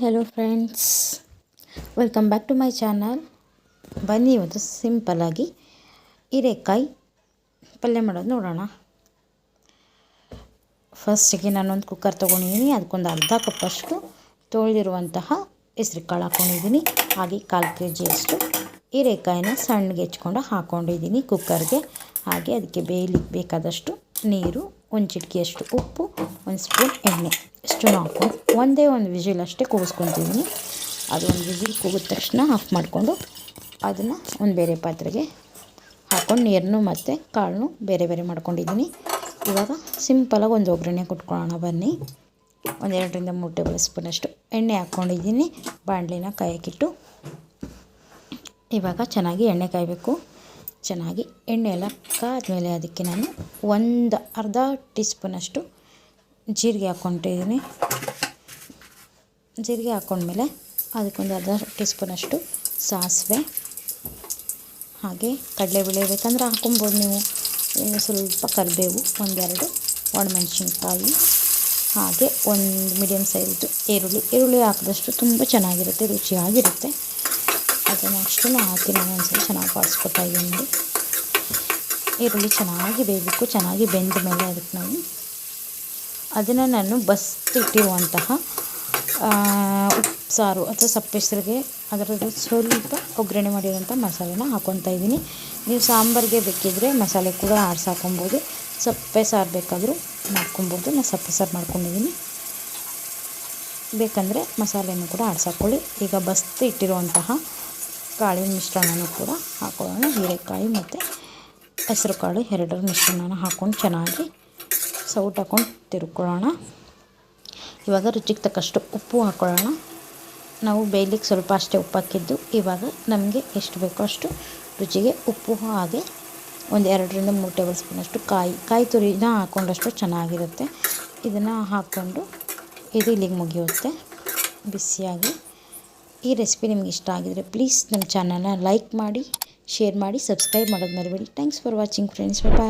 Hello friends welcome back to my channel ಬನ್ನಿ ಇವತ್ತು ಸಿಂಪಲ್ಲಾಗಿ ಹೀರೆಕಾಯಿ ಪಲ್ಯ ಮಾಡೋದು ನೋಡೋಣ. ಫಸ್ಟಿಗೆ ನಾನೊಂದು ಕುಕ್ಕರ್ ತೊಗೊಂಡಿದ್ದೀನಿ. ಅದಕ್ಕೊಂದು ಅರ್ಧ ಕಪ್ಪಷ್ಟು ತೊಳೆದಿರುವಂತಹ ಹೆಸ್ರು ಕಾಳು ಹಾಕ್ಕೊಂಡಿದ್ದೀನಿ ಹಾಗೆ ಕಾಲು ಕೆ ಜಿಯಷ್ಟು ಹೀರೆಕಾಯಿನ ಸಣ್ಣಗೆ ಹೆಚ್ಕೊಂಡು ಹಾಕ್ಕೊಂಡಿದ್ದೀನಿ ಕುಕ್ಕರ್ಗೆ ಹಾಗೆ ಅದಕ್ಕೆ ಬೇಯಲಿಕ್ಕೆ ಬೇಕಾದಷ್ಟು ನೀರು ಒಂದು ಚಿಟಿಕೆಯಷ್ಟು ಉಪ್ಪು, ಒಂದು ಸ್ಪೂನ್ ಎಣ್ಣೆ. ಇಷ್ಟು ಹಾಕ್ಕೊಂಡು ಒಂದೇ ಒಂದು ವಿಜಿಲ್ ಅಷ್ಟೇ ಕೂಗಿಸ್ಕೊತಿದ್ದೀನಿ ಅದು ಒಂದು ವಿಜಿಲ್ ಕೂಗಿದ ತಕ್ಷಣ ಆಫ್ ಮಾಡಿಕೊಂಡು ಅದನ್ನು ಒಂದು ಬೇರೆ ಪಾತ್ರೆಗೆ ಹಾಕ್ಕೊಂಡು ನೀರನ್ನು ಮತ್ತು ಕಾಳನ್ನು ಬೇರೆ ಬೇರೆ ಮಾಡ್ಕೊಂಡಿದ್ದೀನಿ. ಇವಾಗ ಸಿಂಪಲಾಗಿ ಒಂದು ಒಗ್ಗರಣೆ ಕೊಟ್ಕೊಳ್ಳೋಣ ಬನ್ನಿ. ಒಂದು ಎರಡರಿಂದ ಮೂರು ಟೇಬಲ್ ಸ್ಪೂನಷ್ಟು ಎಣ್ಣೆ ಹಾಕ್ಕೊಂಡಿದ್ದೀನಿ. ಬಾಣಲಿನ ಕಾಯಕ್ಕಿಟ್ಟು. ಇವಾಗ ಚೆನ್ನಾಗಿ ಎಣ್ಣೆ ಕಾಯಬೇಕು. ಚೆನ್ನಾಗಿ ಎಣ್ಣೆ ಎಲ್ಲ ಕಾದ್ಮೇಲೆ ಅದಕ್ಕೆ ನಾನು ಒಂದು ಅರ್ಧ ಟೀ ಸ್ಪೂನಷ್ಟು ಜೀರಿಗೆ ಹಾಕ್ಕೊಂಡಿದ್ದೀನಿ. ಜೀರಿಗೆ ಹಾಕ್ಕೊಂಡ್ಮೇಲೆ ಅದಕ್ಕೊಂದು ಅರ್ಧ ಟೀ ಸ್ಪೂನಷ್ಟು ಸಾಸಿವೆ, ಹಾಗೆ ಕಡಲೆಬೇಳೆ ಬೇಕಂದ್ರೆ ಹಾಕೊಬೋದು ನೀವು. ಸ್ವಲ್ಪ ಕರಿಬೇವು, ಒಂದೆರಡು ಒಣಮೆಣಸಿನ್ಕಾಯಿ, ಹಾಗೆ ಒಂದು ಮೀಡಿಯಮ್ ಸೈಜ್ದು ಈರುಳ್ಳಿ. ಈರುಳ್ಳಿ ಹಾಕಿದಷ್ಟು ತುಂಬ ಚೆನ್ನಾಗಿರುತ್ತೆ, ರುಚಿಯಾಗಿರುತ್ತೆ. ಅದನ್ನು ನಾ ಹಾಕಿ ನಾನು ಒಂದ್ಸಲ ಚೆನ್ನಾಗಿ ಬಾಡಿಸ್ಕೊತಾ ಇದ್ದೀನಿ. ಈರುಳ್ಳಿ ಚೆನ್ನಾಗಿ ಬೇಯಬೇಕು ಚೆನ್ನಾಗಿ ಬೆಂದ ಮೇಲೆ ಅದಕ್ಕೆ ನಾವು ಅದನ್ನು ನಾನು ಬಸ್ತಿಟ್ಟಿರುವಂತಹ ಸಾರು ಅಥವಾ ಸಪ್ಪೆಸರಿಗೆ ಅದರದ್ದು ಸ್ವಲ್ಪ ಒಗ್ಗರಣೆ ಮಾಡಿರೋಂಥ ಮಸಾಲೆನ ಹಾಕ್ಕೊತಾ ಇದ್ದೀನಿ. ನೀವು ಸಾಂಬಾರಿಗೆ ಬೇಕಿದ್ದರೆ ಮಸಾಲೆ ಕೂಡ ಆಡ್ಸಾಕೊಬೋದು ಸಪ್ಪೆ ಸಾರು ಬೇಕಾದರೂ ಮಾಡ್ಕೊಬೋದು ನಾನು ಸಪ್ಪೆ ಸಾರು ಮಾಡ್ಕೊಂಡಿದ್ದೀನಿ. ಬೇಕಂದರೆ ಮಸಾಲೆಯನ್ನು ಕೂಡ ಆಡ್ಸಾಕೊಳ್ಳಿ ಈಗ ಬಸ್ತು ಇಟ್ಟಿರುವಂತಹ ಕಾಳಿನ ಮಿಶ್ರಣನೂ ಕೂಡ ಹಾಕೊಳ್ಳೋಣ. ಹೀರೆಕಾಯಿ ಮತ್ತು ಹೆಸರು ಕಾಳು ಎರಡರ ಮಿಶ್ರಣನ ಹಾಕ್ಕೊಂಡು ಚೆನ್ನಾಗಿ ಸೌಟ್ ಹಾಕ್ಕೊಂಡು ತಿರ್ಕೊಳ್ಳೋಣ. ಇವಾಗ ರುಚಿಗೆ ತಕ್ಕಷ್ಟು ಉಪ್ಪು ಹಾಕ್ಕೊಳ್ಳೋಣ ನಾವು ಬೇಯ್ಲಿಕ್ಕೆ ಸ್ವಲ್ಪ ಅಷ್ಟೇ ಉಪ್ಪು ಹಾಕಿದ್ದು. ಇವಾಗ ನಮಗೆ ಎಷ್ಟು ಬೇಕೋ ಅಷ್ಟು ರುಚಿಗೆ ಉಪ್ಪು ಹಾಗೆ ಒಂದು ಎರಡರಿಂದ ಮೂರು ಟೇಬಲ್ ಸ್ಪೂನಷ್ಟು ಕಾಯಿ ಕಾಯಿ ತುರಿನ ಹಾಕ್ಕೊಂಡಷ್ಟು ಚೆನ್ನಾಗಿರುತ್ತೆ. ಇದನ್ನು ಹಾಕ್ಕೊಂಡು ಇದು ಇಲ್ಲಿಗೆ ಮುಗಿಯುತ್ತೆ. ಬಿಸಿಯಾಗಿ ಈ ರೆಸಿಪಿ ನಿಮ್ಗೆ ಇಷ್ಟ ಆಗಿದರೆ ಪ್ಲೀಸ್ ನಮ್ಮ ಚಾನಲ್ನ ಲೈಕ್ ಮಾಡಿ ಶೇರ್ ಮಾಡಿ ಸಬ್ಸ್ಕ್ರೈಬ್ ಮಾಡೋದು ಮರಿಬೇಡಿ. Thanks for watching friends bye